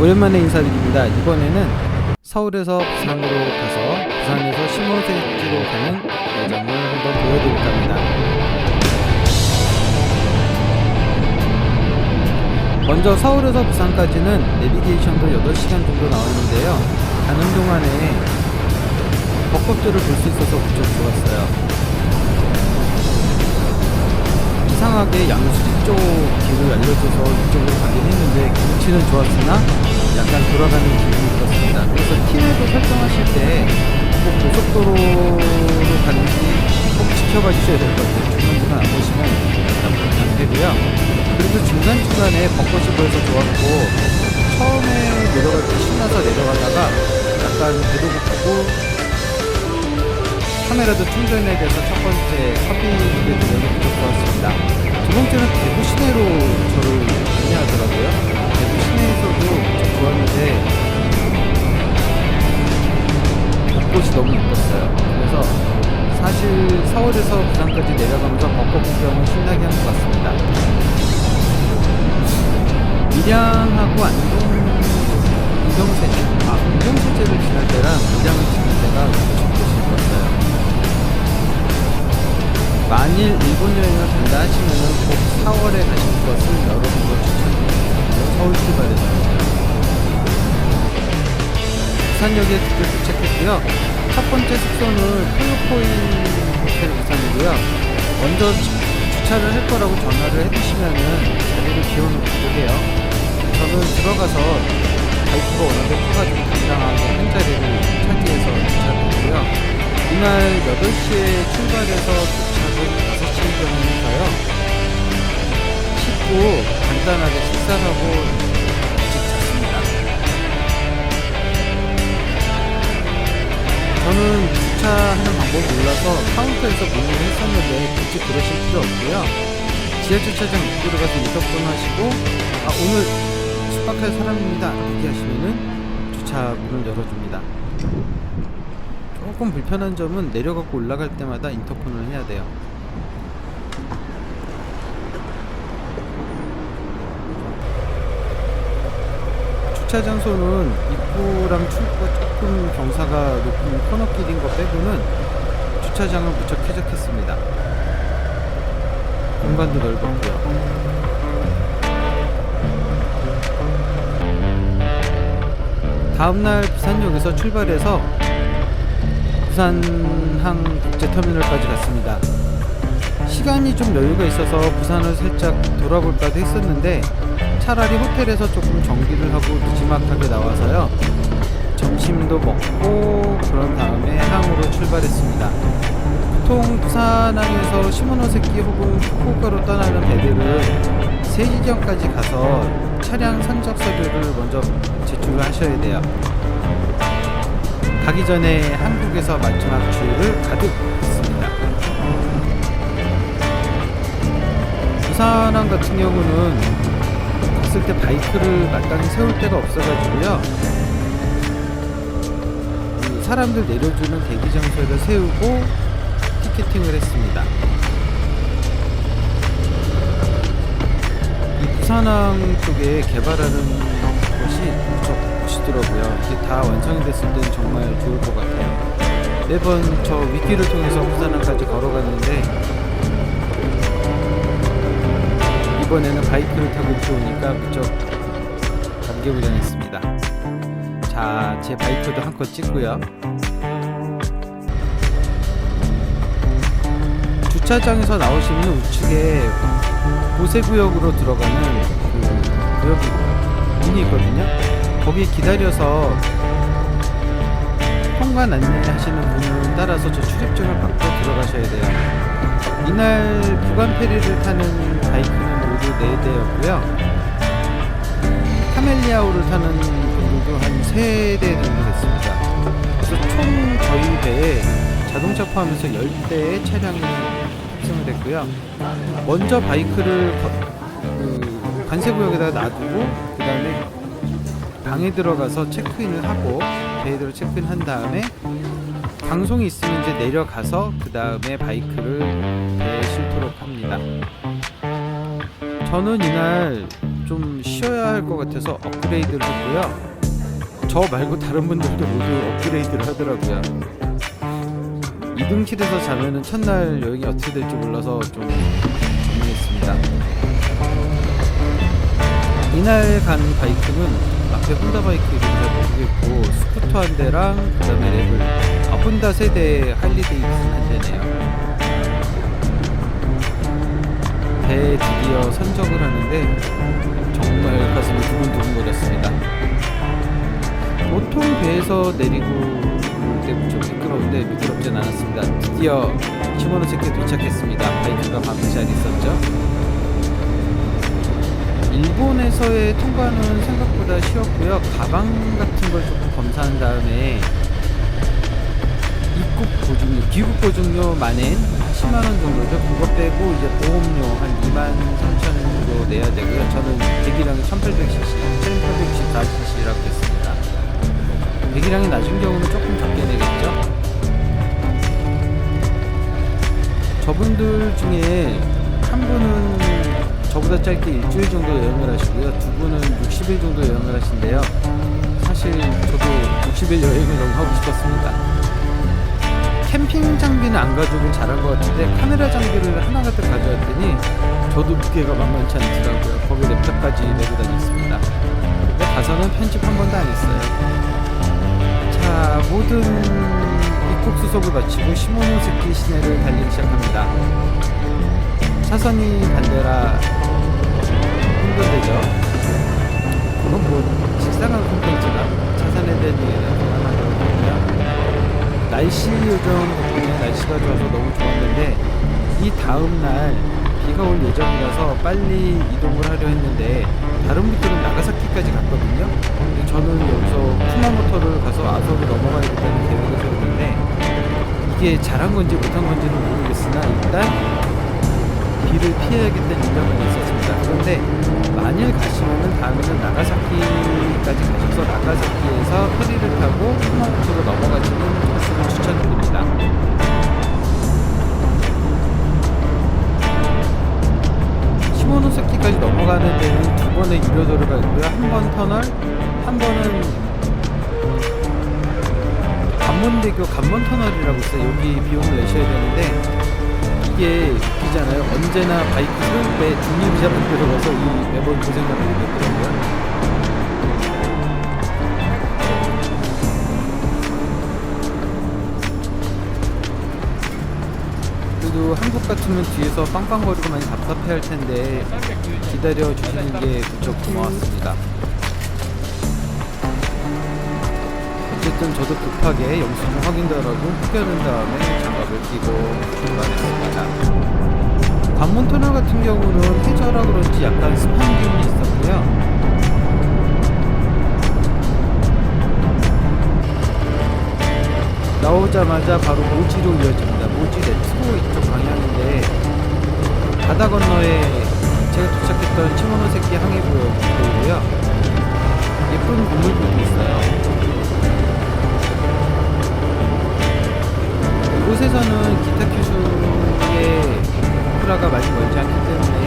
오랜만에 인사드립니다. 이번에는 서울에서 부산으로 가서 부산에서 신호대지로 가는 여정을 한번 보여드릴까 합니다. 먼저 서울에서 부산까지는 내비게이션도 8시간 정도 나왔는데요. 가는 동안에 벚꽃들을 볼 수 있어서 무척 좋았어요. 이상하게 양수지 쪽 길을 알려줘서 이쪽으로 가긴 했는데 경치는 좋았으나 약간 돌아가는 기분이 들었습니다. 그래서 TV도 설정하실 때 꼭 고속도로로 가는지 꼭 지켜봐 주셔야 될 것 같아요. 중간중간 안 보시면 안 되고요. 그래도 중간중간에 벚꽃이 보여서 좋았고 처음에 내려갈 때 신나서 내려가다가 약간 배도 고프고 카메라도 충전해야 돼서 첫 번째 커피를 들려서 무척 좋았습니다. 두 번째는 대구 시내로 저를 안내하더라고요. 대구 시내에서도 무척 좋았는데 벚꽃이 너무 예뻤어요. 그래서 사실 서울에서 부산까지 내려가면서 벚꽃 구경을 신나게 한 것 같습니다. 밀양하고 안동 운정세제 아 운정세제를 지날 때랑 밀양을 지날 때가 꽃이 예뻤어요. 만일 일본 여행을 간다 하시면은 꼭 4월에 가실 것을 여러분도 추천드립니다. 서울 출발해서 부산역에 드디어 도착했고요. 첫 번째 숙소는 포유포인 호텔 부산이고요. 먼저 주- 주차를 할 거라고 전화를 해주시면은 자리를 비워놓기도 해요. 저는 들어가서 바이크가 워낙에 커가지고 당당하게 한 자리를 차지해서 주차했고요. 이날 8시에 출발해서 도착은 5시경이니까요. 씻고 간단하게 식사를 하고 일찍 잤습니다. 저는 주차하는 방법 몰라서 카운터에서 문의를 했었는데 굳이 그러실 필요 없고요. 지하 주차장 입구 들어가서 인터폰 하시고 아 오늘 숙박할 사람입니다 이렇게 하시면은 주차 문을 열어줍니다. 조금 불편한 점은 내려가고 올라갈 때마다 인터폰을 해야 돼요. 주차 장소는 입구랑 출구가 조금 경사가 높은 코너길인 거 빼고는 주차장은 무척 쾌적했습니다. 공간도 넓었고요. 다음날 부산역에서 출발해서 부산항 국제터미널까지 갔습니다. 시간이 좀 여유가 있어서 부산을 살짝 돌아볼까도 했었는데 차라리 호텔에서 조금 정비를 하고 늦지막하게 나와서요. 점심도 먹고 그런 다음에 항으로 출발했습니다. 보통 부산항에서 시모노세키 혹은 후쿠오카로 떠나는 배들은 세지점까지 가서 차량 산적 서류를 먼저 제출을 하셔야 돼요. 가기 전에 한국에서 마지막 주유를 가득 했습니다. 부산항 같은 경우는 갔을 때 바이크를 마땅히 세울 데가 없어가지고요. 그 사람들 내려주는 대기 장소에다 세우고 티켓팅을 했습니다. 이 부산항 쪽에 개발하는 것이 무척 멋있더라고요. 이게 다 완성이 됐을 때는 정말 좋을 것 같아요. 매번 저 위키를 통해서 부산항까지 걸어갔는데 이번에는 바이크를 타고 이렇게 오니까 무척 감개무량했습니다. 자, 제 바이크도 한 컷 찍고요. 주차장에서 나오시면 우측에 보세구역으로 들어가는 그 구역이 문이 있거든요. 거기 기다려서 통관 안내하시는 분을 따라서 저 출입증을 받고 들어가셔야 돼요. 이날 부간 페리를 타는 바이크는 모두 4대였고요. 카멜리아우를 타는 분들도 한 3대 정도 됐습니다. 그래서 총 저희 배에 자동차 포함해서 10대의 차량이 탑승을 했고요. 먼저 바이크를 거- 그 관세구역에다 놔두고 그 다음에 방에 들어가서 체크인을 하고 들어 체크인 한 다음에 방송이 있으면 이제 내려가서 그 다음에 바이크를 배에 싣도록 합니다. 저는 이날 좀 쉬어야 할 것 같아서 업그레이드를 했고요. 저 말고 다른 분들도 모두 업그레이드를 하더라고요. 이등실에서 자면은 첫날 여행이 어떻게 될지 몰라서 좀 고민했습니다. 이날 간 바이크는 앞에 혼다 바이크 잘 모르겠고 스쿠터 한 대랑 그다음에 랩을 아 혼다 세대 할리 데이비슨 한 대네요. 배에 드디어 선적을 하는데 정말 가슴이 두근두근거렸습니다. 보통 배에서 내리고 올때좀 미끄러운데 미끄럽진 않았습니다. 드디어 시모노세키에 도착했습니다. 바이크가 밤새 잘 있었죠. 일본에서의 통과는 생각보다 쉬웠고요. 가방 같은 걸 조금 검사한 다음에 입국 보증료, 귀국 보증료 만엔 10만 원 정도죠. 그거 빼고 이제 보험료 한 2만 3천 원 정도 내야 되고요. 저는 배기량이 1800cc, 1864cc라고 했습니다. 배기량이 낮은 경우는 조금 적게 내겠죠. 저분들 중에 한 분은 저보다 짧게 일주일 정도 여행을 하시고요. 두 분은 60일 정도 여행을 하신대요. 사실 저도 60일 여행을 너무 하고 싶었습니다. 캠핑 장비는 안 가져오길 잘한 것 같은데 카메라 장비를 하나 가득 가져왔더니 저도 무게가 만만치 않더라고요. 거기 랩탑까지 메고 다녔습니다. 근데 가서는 편집 한 번도 안 했어요. 자, 모든 입국 수속을 마치고 시모노세키 시내를 달리기 시작합니다. 차선이 반대라 힘들대죠. 그건 뭐 식상한 콘텐츠가 차선에 대한 얘기는 그만하도록 하고요. 날씨 요정 덕분에 날씨가 좋아서 너무 좋았는데 이 다음 날 비가 올 예정이라서 빨리 이동을 하려 했는데 다른 분들은 나가사키까지 갔거든요. 저는 여기서 쿠마모토를 가서 아소를 넘어가야겠다는 계획을 세웠는데 이게 잘한 건지 못한 건지는 모르겠으나 일단 비를 피해야겠다는 인정은 있었습니다. 그런데 만일 가시면은 다음에는 나가사키까지 가셔서 나가사키에서 페리를 타고 쿠마모토로 넘어가시는 코스를 추천드립니다. 시모노세키까지 넘어가는 데는 두 번의 유료 도로가 있고요. 한 번 터널, 한 번은 관문대교 관문 터널이라고 있어요. 여기 비용을 내셔야 되는데 이게 웃기잖아요. 언제나 바이크 세울 중립이자 만들어가서 이 매번 고생을 하게 되더라고요. 그래도 한국 같으면 뒤에서 빵빵거리고 많이 답답해 할 텐데 기다려 주시는 게 무척 고마웠습니다. 어쨌든 저도 급하게 영수증 확인도 하고 흡연한 다음에 장갑을 끼고 출발했습니다. 관문 터널 같은 경우는 해저라 그런지 약간 습한 기운이 있었고요. 나오자마자 바로 모지로 이어집니다. 모지 레트로 이쪽 방향인데 바다 건너에 제가 도착했던 치모노세키 항해구역이고요. 예쁜 건물들도 있어요. 이곳에서는 기타 큐슈의 오프라가 많이 멀지 않기 때문에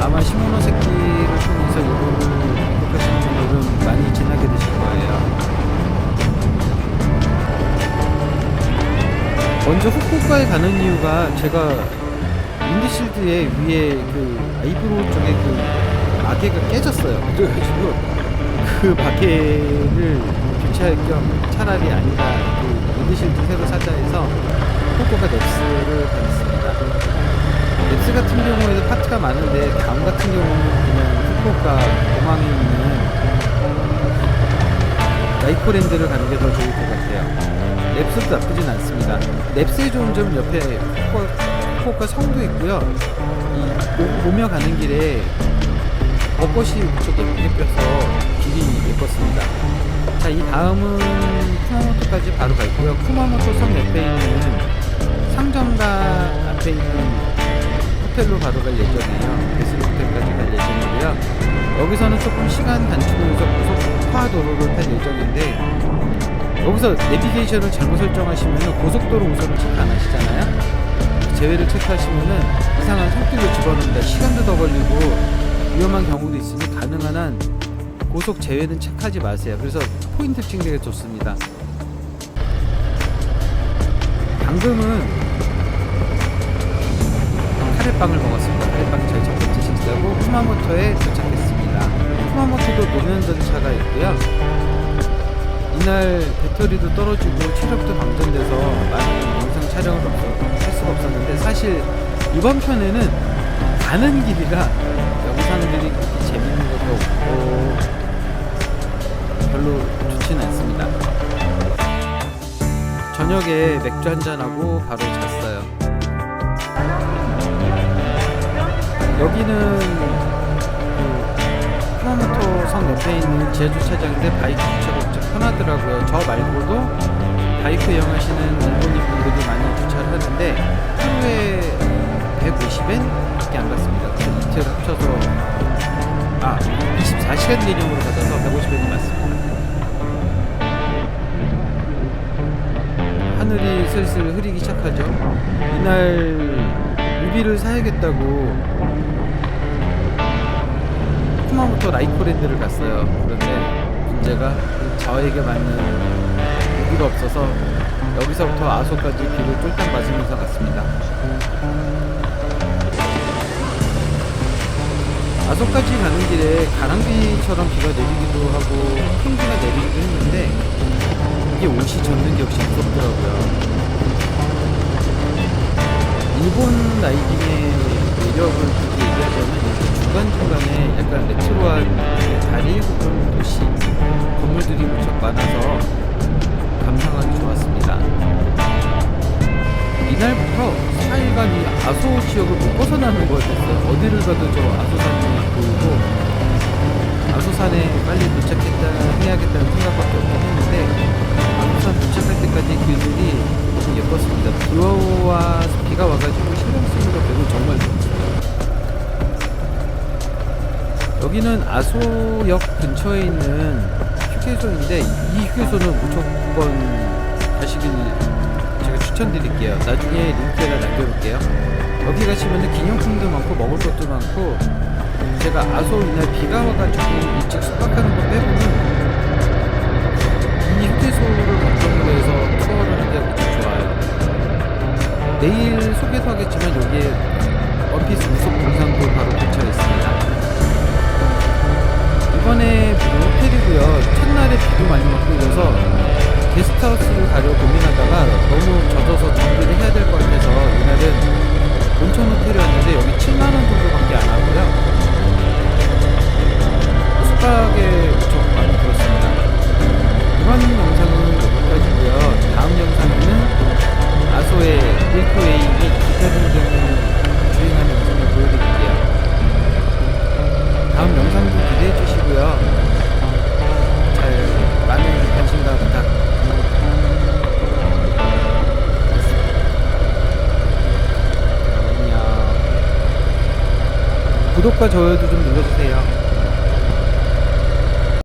아마 시모노세키를 통해서 일본을 입국하시는 분들은 많이 지나게 되실 거예요. 먼저 후쿠오카에 가는 이유가 제가 윈드실드의 위에 그 아이브로우 쪽에 그 마개가 깨졌어요. 그래가지고 그 마개를 교체할 겸 차라리 아니다 그 윈드실드 새로 사자 해서 후쿠오카 넵스를 받았습니다. 넵스 같은 경우에도 파트가 많은데 다음 같은 경우는 그냥 후쿠오카 공항에 있는 나이코랜드를 가는 게 더 좋을 것 같아요. 랩스도 나쁘진 않습니다. 랩스의 좋은 점은 옆에 후쿠오카, 성도 있고요. 이 오- 오며 가는 길에 벚꽃이 무척 예쁘게 펴서 길이 예뻤습니다. 자, 이 다음은 쿠마모토까지 바로 갈 거고요. 쿠마모토 성 옆에 있는 상점가 앞에 있는 호텔로 바로 갈 예정이에요. 베스트 호텔까지 갈 예정이고요. 여기서는 조금 시간 단축을 위해서 고속화 도로를 탈 예정인데 여기서 내비게이션을 잘못 설정하시면 고속도로 우선을 체크 안 하시잖아요. 제외를 체크하시면은 이상한 성격을 집어넣는다. 시간도 더 걸리고 위험한 경우도 있으니 가능한 한 고속 제외는 체크하지 마세요. 그래서 포인트 게 좋습니다. 방금은 카레빵을 먹었습니다. 카레빵이 저희 첫 번째 식사고 쿠마모토에 도착했습니다. 쿠마모토도 노면 전차가 있고요. 이날 배터리도 떨어지고 체력도 방전돼서 많은 영상 촬영을 없- 할 수가 없었는데 사실 이번 편에는 가는 길이라 영상들이 그렇게 재밌는 것도 없고 별로 좋지는 않습니다. 저녁에 맥주 한잔하고 바로 잤어요. 여기는 그 쿠마모토 성 옆에 있는 지하 주차장인데 바이크 주차가 엄청 편하더라고요. 저 말고도 바이크 이용하시는 일본인 분들이 많이 주차를 하는데 하루에 150엔 밖에 안 받습니다. 그 이틀 합쳐서 아 24시간 개념으로 받아서 150엔이 맞습니다. 하늘이 슬슬 흐리기 시작하죠. 이날 우비를 사야겠다고 쿠마모토 라이코랜드를 갔어요. 그런데 문제가 저에게 맞는 우비가 없어서 여기서부터 아소까지 비를 쫄딱 맞으면서 갔습니다. 아소까지 가는 길에 가랑비처럼 비가 내리기도 하고 큰 비가 내리기도 했는데 이게 옷이 젖는 게 역시 무섭더라고요. 일본 라이딩의 매력을 굳이 얘기하자면 이렇게 중간중간에 약간 레트로한 다리 혹은 도시 건물들이 무척 많아서 지역을 못 벗어나는 거였어요. 어디를 가도 저 아소산이 보이고 아소산에 빨리 도착했다 해야겠다는 생각밖에 없긴 했는데 아소산 도착할 때까지 너무 예뻤습니다. 비와 비가 와가지고 신경 쓰는 거 빼고 정말 좋았어요. 여기는 아소역 근처에 있는 휴게소인데 이 휴게소는 무조건 가시길 추천드릴게요. 나중에 링크에다 남겨볼게요. 여기 가시면 기념품도 많고 먹을 것도 많고 제가 아소 이날 비가 와가지고 일찍 숙박하는 거 빼고는 이 휴게소를 바탕으로 해서 투어를 하기가 무척 좋아요. 내일 소개도 하겠지만 여기에 원피스 무속 동상도 바로 근처에 있습니다. 이번에 호텔이고요. 첫날에 비도 많이 맞고 이래서 게스트하우스를 가려 고민하다가 너무 젖어서 정비를 해야 될 것 같아서 이날은 온천 호텔이었는데 여기 7만 원 정도밖에 안 하고요. 숙박에 무척 많이 들었습니다. 이번 영상은 여기까지고요. 다음 영상에는 아소의 밀크웨이 및 기타 등등 구독과 좋아요도 좀 눌러주세요.